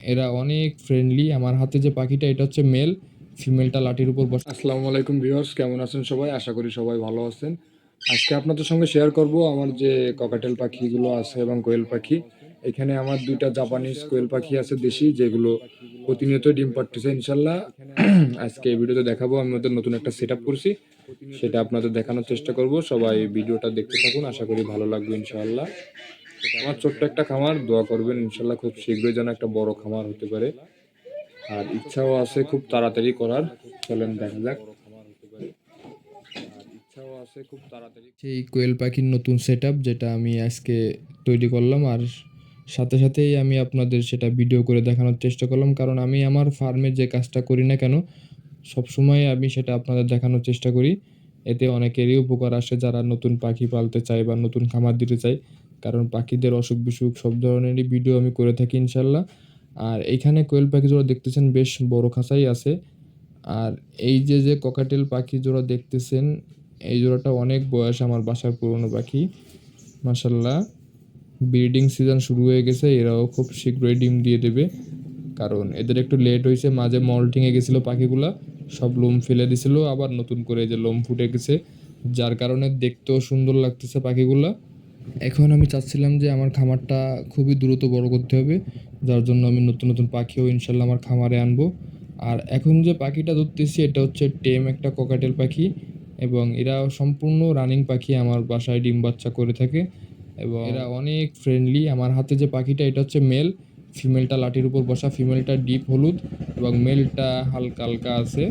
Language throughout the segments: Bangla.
এরা অনেক ফ্রেন্ডলি আমার হাতে যে পাখিটা, এটা হচ্ছে মেল ফিমেলটা লাঠির উপর বসে। আসসালামু আলাইকুম ভিউয়ার্স কেমন আছেন সবাই? আশা করি সবাই ভালো আছেন। আজকে আপনাদের সঙ্গে শেয়ার করব আমার যে ককাটেল পাখিগুলো আছে এবং কোয়েল পাখি। এখানে আমার দুইটা জাপানিজ কোয়েল পাখি আছে দেশি, যেগুলো প্রতিনিয়ত ডিম পাড়তেছে ইনশাল্লাহ। আজকে এই ভিডিওতে দেখাবো, আমি ওদের নতুন একটা সেট করছি। সেটা আপনাদের দেখানোর চেষ্টা করব। সবাই ভিডিওটা দেখতে থাকুন, আশা করি ভালো লাগবে ইনশাআল্লাহ আমার ছোট্ট একটা খামার, দোয়া করবেন ইনশাল্লাহ খুব শীঘ্রই যেন একটা বড় খামার হতে পারে। আর ইচ্ছাও আছে খুব তাড়াতাড়ি করার, চলেন দেখা যাক। সেই কোয়েল পাখির নতুন সেট যেটা আমি আজকে তৈরি করলাম, আর সাথে সাথেই আমি আপনাদের সেটা ভিডিও করে দেখানোর চেষ্টা করলাম, কারণ আমি আমার ফার্মে যে কাজটা করি না কেন, সবসময় আমি সেটা আপনাদের দেখানোর চেষ্টা করি। এতে অনেকেরই উপকার আসে, যারা নতুন পাখি পালতে চায় বা নতুন খামার দিতে চায় কারণ পাখিদের অসুখ বিসুখ সব ধরনেরই ভিডিও আমি করে থাকি ইনশাল্লাহ। আর এইখানে কোয়েল পাখি জোড়া দেখতেছেন বেশ বড় খাঁচাই আছে। আর এই যে যে ককাটেল পাখি জোড়া দেখতেছেন, এই জোড়াটা অনেক বয়স আমার বাসার পুরনো পাখি। মাসাল্লাহ ব্রিডিং সিজন শুরু হয়ে গেছে, এরাও খুব শীঘ্রই ডিম দিয়ে দেবে। কারণ এদের একটু লেট হয়েছে, মাঝে মল্টিংয়ে গেছিল পাখিগুলা, সব লোম ফেলে দিছিল, আবার নতুন করে যে লোম ফুটে গেছে। যার কারণে দেখতেও সুন্দর লাগতেছে পাখিগুলা। এখন আমি চাচ্ছিলাম যে আমার খামারটা খুবই দ্রুত বড় করতে হবে, যার জন্য আমি নতুন নতুন পাখিও ইনশাল্লাহ আমার খামারে আনব। আর এখন যে পাখিটা ধরতেছি, এটা হচ্ছে টেম একটা ককাটেল পাখি এবং এরা সম্পূর্ণ রানিং পাখি আমার বাসায় ডিম বাচ্চা করে থাকে এবং এরা অনেক ফ্রেন্ডলি আমার হাতে যে পাখিটা, এটা হচ্ছে মেল ফিমেলটা লাঠির উপর বসা ফিমেলটা ডিপ হলুদ এবং মেলটা হালকা হালকা আছে,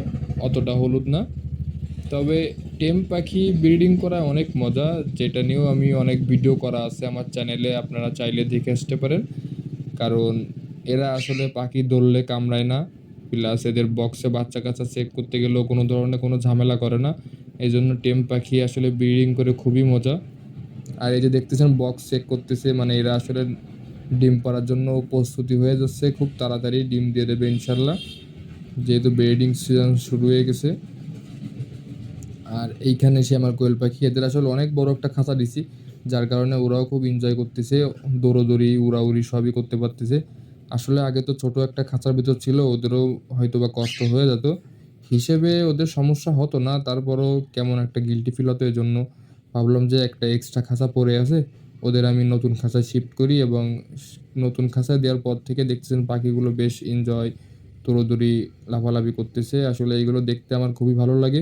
অতটা হলুদ না। তবে টেম পাখি ব্রিডিং করা অনেক মজা, যেটা নিয়েও আমি অনেক ভিডিও করা আছে আমার চ্যানেলে, আপনারা চাইলে দেখে আসতে পারেন। কারণ এরা আসলে পাখি ধরলে কামড়ায় না প্লাস এদের বক্সে বাচ্চা কাচ্চা চেক করতে গেলেও কোনো ধরনের কোনো ঝামেলা করে না। এই জন্য টেম পাখি আসলে ব্রিডিং করে খুবই মজা। আর এই যে দেখতেছেন বক্স চেক করতেছে মানে এরা আসলে ডিম পাড়ার জন্য প্রস্তুতি হয়ে যাচ্ছে, খুব তাড়াতাড়ি ডিম দিয়ে দেবে ইনশাল্লাহ। যেহেতু ব্রিডিং সিজন শুরু হয়ে গেছে। আর এইখানে এসে আমার কোয়েল পাখি, এদের আসলে অনেক বড় একটা খাঁচা দিছি, যার কারণে ওরাও খুব এনজয় করতেছে, দৌড়োদৌড়ি, উড়াউড়ি সবই করতে পারতেছে। আসলে আগে তো ছোট একটা খাঁচার ভিতর ছিল, ওদেরও হয়তো বা কষ্ট হয়ে যেত। হিসেবে ওদের সমস্যা হতো না, তারপরও কেমন একটা গিলটি ফিল হতো জন্য ভাবলাম যে একটা এক্সট্রা খাঁচা পড়ে আছে, ওদের আমি নতুন খাঁচায় শিফট করি এবং নতুন খাঁচায় দেওয়ার পর থেকে দেখতেছেন পাখিগুলো বেশ এনজয় দৌড়োদৌড়ি, লাফালাফি করতেছে। আসলে এইগুলো দেখতে আমার খুবই ভালো লাগে।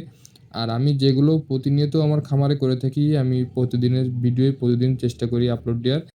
আর আমি যেগুলো প্রতিনিয়ত আমার খামারে করে থাকি, আমি প্রতিদিনের ভিডিও প্রতিদিন চেষ্টা করি আপলোড দেওয়ার।